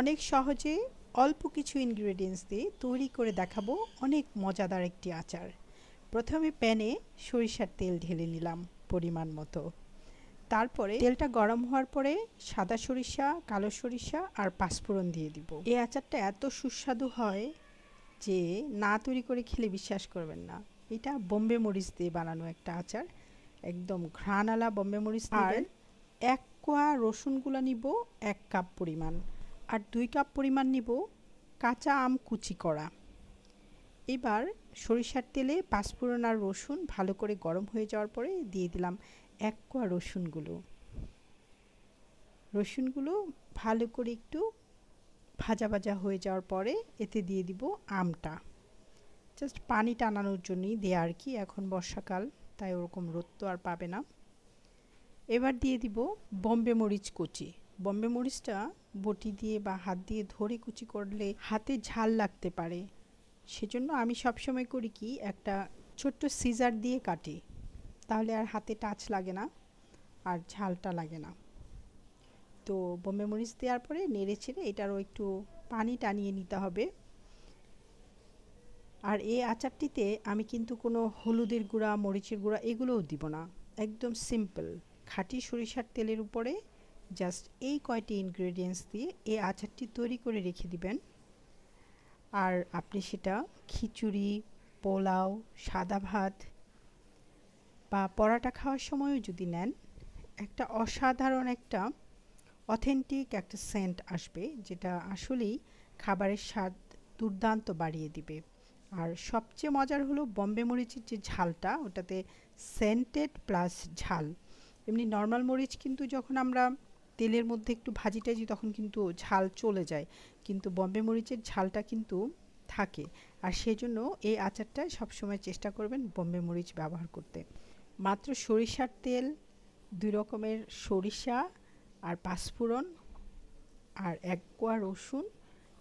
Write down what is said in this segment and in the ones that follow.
অনেক সহজে অল্প কিছু ইনগ্রেডিয়েন্টস দিয়ে তৈরি করে দেখাবো অনেক মজাদার একটি আচার। প্রথমে প্যানে সরিষার তেল ঢেলে নিলাম পরিমাণ মতো। তারপরে তেলটা গরম হওয়ার পরে সাদা সরিষা কালো সরিষা আর পাঁচফোড়ন দিয়ে দিব। এই আচারটা এত সুস্বাদু হয় যে না তৈরি করে খেলে বিশ্বাস করবেন না। এটা বোম্বে মরিচ দিয়ে বানানো একটা আচার। একদম ঘ্রাণালা বোম্বে মরিচ আর এক কোয়া রসুনগুলো নিব এক কাপ পরিমাণ। আর দুই কাপ পরিমাণ নিব কাঁচা আম কুচি করা। এবার সরিষার তেলে পাঁচফোড়ন আর রসুন ভালো করে গরম হয়ে যাওয়ার পরে দিয়ে দিলাম এক কোয়া রসুনগুলো। রসুনগুলো ভালো করে একটু ভাজা ভাজা হয়ে যাওয়ার পরে এতে দিয়ে দিব আমটা। জাস্ট পানি টানানোর জন্যই দেয়া আর কি, এখন বর্ষাকাল, তাই ওরকম রোদ তো আর পাবে না। এবার দিয়ে দিব বম্বে মরিচ কুচি। বম্বে মরিচটা বটি দিয়ে বা হাত দিয়ে ধরে কুচি করলে হাতে ঝাল লাগতে পারে। সেজন্য আমি সবসময় করি কি, একটা ছোট্ট সিজার দিয়ে কাটি। তাহলে আর হাতে টাচ লাগে না, আর ঝালটা লাগে না। তো বোম্বে মরিচ দেওয়ার পরে নেড়ে ছেড়ে এটারও একটু পানি টানিয়ে নিতে হবে। আর এই আচারটিতে আমি কিন্তু কোনো হলুদের গুঁড়া, মরিচের গুঁড়া এগুলোও দিব না। একদম সিম্পল। খাঁটি সরিষার তেলের উপরে জাস্ট এই কয়টি ইনগ্রেডিয়েন্টস দিয়ে এই আচারটি তৈরি করে রেখে দিবেন। আর আপনি সেটা খিচুড়ি, পোলাও, সাদা ভাত বা পরাটা খাওয়ার সময়ও যদি নেন, একটা অসাধারণ একটা অথেন্টিক একটা সেন্ট আসবে, যেটা আসলেই খাবারের স্বাদ দুর্দান্ত বাড়িয়ে দিবে। আর সবচেয়ে মজার হলো বম্বে মরিচের যে ঝালটা, ওটাতে সেন্টেড প্লাস ঝাল। এমনি নর্মাল মরিচ কিন্তু যখন আমরা তেলের মধ্যে একটু ভাজি টাজি তখন কিন্তু ঝাল চলে যায়। কিন্তু বম্বে মরিচের ঝালটা কিন্তু থাকে। আর সেজন্য এই আচারটা সবসময় চেষ্টা করবেন বম্বে মরিচ ব্যবহার করতে। মাত্র সরিষার তেল, দুই রকমের সরিষা আর পাঁচফোড়ন আর এক কোয়া রসুন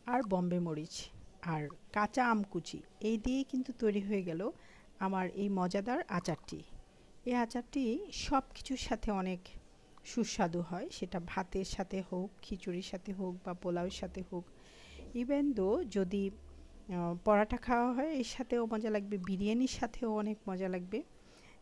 আর বম্বে মরিচ আর কাঁচা আম কুচি এই দিয়েই কিন্তু তৈরি হয়ে গেল আমার এই মজাদার আচারটি। এই আচারটি সব কিছুর সাথে অনেক সুস্বাদু হয়। সেটা ভাতের সাথে হোক, খিচুড়ির সাথে হোক বা পোলাওয়ের সাথে হোক। ইভেন দো যদি পরাটা খাওয়া হয়, এর সাথেও মজা লাগবে। বিরিয়ানির সাথেও অনেক মজা লাগবে।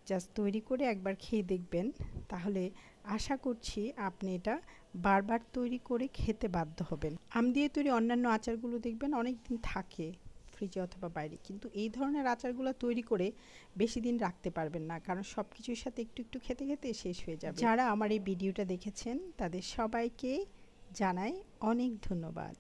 জাস্ট তৈরি করে একবার খেয়ে দেখবেন। তাহলে আশা করছি আপনি এটা বারবার তৈরি করে খেতে বাধ্য হবেন। আম দিয়ে তৈরি অন্যান্য আচারগুলো দেখবেন অনেক দিন থাকে। ফ্রিজে অথবা বাইরে। কিন্তু এই ধরনের আচারগুলো তৈরি করে বেশি দিন রাখতে পারবেন না। কারণ সব কিছুর সাথে একটু একটু খেতে খেতে শেষ হয়ে যাবে। যারা আমার এই ভিডিওটা দেখেছেন, তাদের সবাইকে জানাই অনেক ধন্যবাদ।